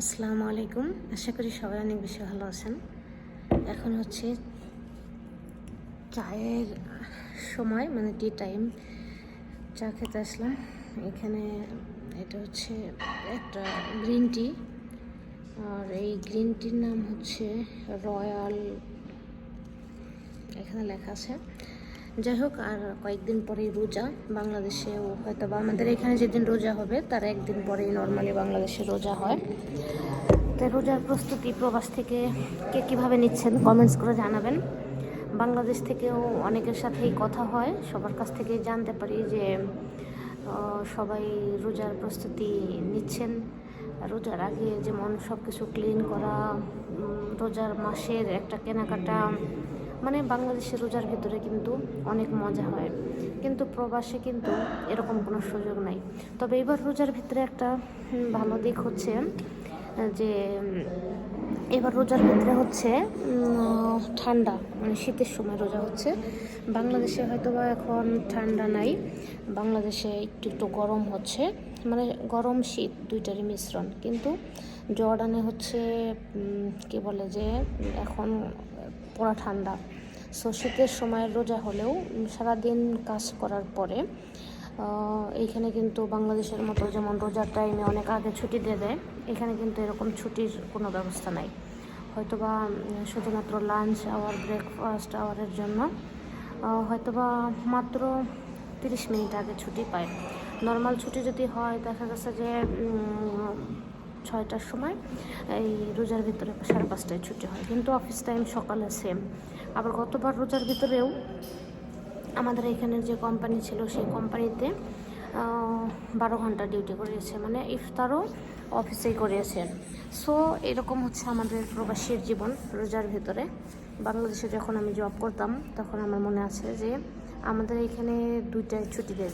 আসসালামু আলাইকুম। আশা করি সবাই অনেক বেশি ভালো আছেন। এখন হচ্ছে চায়ের সময় মানে টি টাইম চা খেতে আসলাম। এখানে এটা হচ্ছে একটা গ্রিন টি আর এই গ্রিন টির নাম হচ্ছে রয়্যাল এখানে লেখা আছে। যাই হোক আর কয়েকদিন পরেই রোজা। বাংলাদেশেও হয়তো বা আমাদের এখানে যেদিন রোজা হবে, তার একদিন পরেই নর্মালি বাংলাদেশে রোজা হয়। তো রোজার প্রস্তুতি প্রবাস থেকে কে কীভাবে নিচ্ছেন কমেন্টস করে জানাবেন। বাংলাদেশ থেকেও অনেকের সাথেই কথা হয়। সবার কাছ থেকে জানতে পারি যে সবাই রোজার প্রস্তুতি নিচ্ছেন। রোজার আগে যেমন সব কিছু ক্লিন করা রোজার মাসের একটা কেনাকাটা মানে বাংলাদেশের রোজার ভিতরে কিন্তু অনেক মজা হয়। কিন্তু প্রবাসে কিন্তু এরকম কোনো সুযোগ নাই। তবে এবার রোজার ভিতরে একটা ভালো দিক হচ্ছে, যে, এবার রোজার ভিতরে হচ্ছে ঠান্ডা মানে শীতের সময় রোজা হচ্ছে। বাংলাদেশে হয়তো বা এখন ঠান্ডা নাই, বাংলাদেশে একটু একটু গরম হচ্ছে। মানে গরম শীত দুইটারই মিশ্রণ। কিন্তু জর্ডানে হচ্ছে কি বলে যে, এখন পুরা ঠান্ডা। সো শীতের সময় রোজা হলেও সারাদিন কাজ করার পরে এইখানে কিন্তু বাংলাদেশের মতো যেমন রোজার টাইমে অনেক আগে ছুটি দিয়ে দেয়, এখানে কিন্তু এরকম ছুটির কোনো ব্যবস্থা নাই। হয়তোবা শুধুমাত্র লাঞ্চ আওয়ার ব্রেকফাস্ট আওয়ারের জন্য হয়তোবা মাত্র তিরিশ মিনিট আগে ছুটি পায়। নর্মাল ছুটি যদি হয়, দেখা গেছে যে ছয়টার সময়, এই রোজার ভিতরে সাড়ে পাঁচটায় ছুটি হয়। কিন্তু অফিস টাইম সকালে সেম আবার গতবার রোজার ভিতরেও আমাদের এখানের যে কোম্পানি ছিল, সেই কোম্পানিতে বারো ঘণ্টা ডিউটি করিয়েছে। মানে ইফতারও অফিসেই করিয়েছে। সো এরকম হচ্ছে আমাদের প্রবাসীর জীবন রোজার ভিতরে। বাংলাদেশে যখন আমি জব করতাম, তখন আমার মনে আছে যে আমাদের এখানে দুইটায় ছুটি দিয়ে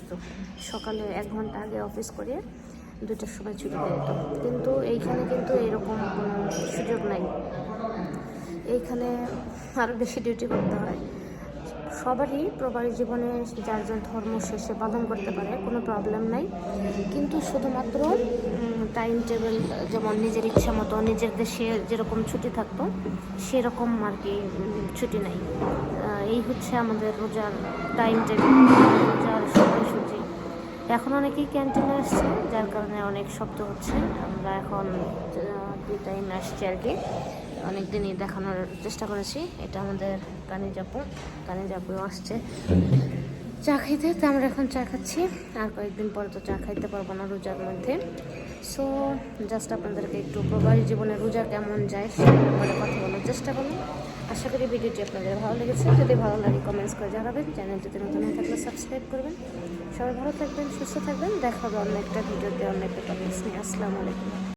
সকালে এক ঘণ্টা আগে অফিস করে দুইটার সময় ছুটি দিত কিন্তু এইখানে কিন্তু এরকম কোনো সুযোগ নাই। এইখানে আরও বেশি ডিউটি করতে হয়। সবারই প্রবাসী জীবনে যার যার ধর্ম শেষে পালন করতে পারে, কোনো প্রবলেম নাই। কিন্তু শুধুমাত্র টাইম টেবিল যেমন নিজের ইচ্ছা মতো নিজের দেশে যেরকম ছুটি থাকতো, সেরকম আর কি ছুটি নাই। এই হচ্ছে আমাদের রোজার টাইম টেবিল রোজার এখন অনেকেই ক্যান্টিনে আসছে, যার কারণে অনেক শব্দ হচ্ছে। আমরা এখন দুই টাইম আসছি আর কি। অনেক দিনই দেখানোর চেষ্টা করেছি। এটা আমাদের কানি জাপু কানি জাপুও আসছে। চা খাইতে, তো আমরা এখন চা খাচ্ছি। আর কয়েকদিন পরে তো চা খাইতে পারব না রোজার মধ্যে। সো জাস্ট আপনাদেরকে একটু প্রবাসী জীবনে রোজা কেমন যায় সে ব্যাপারে কথা বলার চেষ্টা করলাম আশা করি ভিডিওটি আপনাদের ভালো লেগেছে। যদি ভালো লাগে কমেন্টস করে জানাবেন। চ্যানেলটিতে নতুন হয়ে থাকলে সাবস্ক্রাইব করবেন। সবাই ভালো থাকবেন, সুস্থ থাকবেন। দেখা হবে অন্য একটা ভিডিওতে, অন্য একটা টপিক্স নিয়ে। আসসালামু আলাইকুম।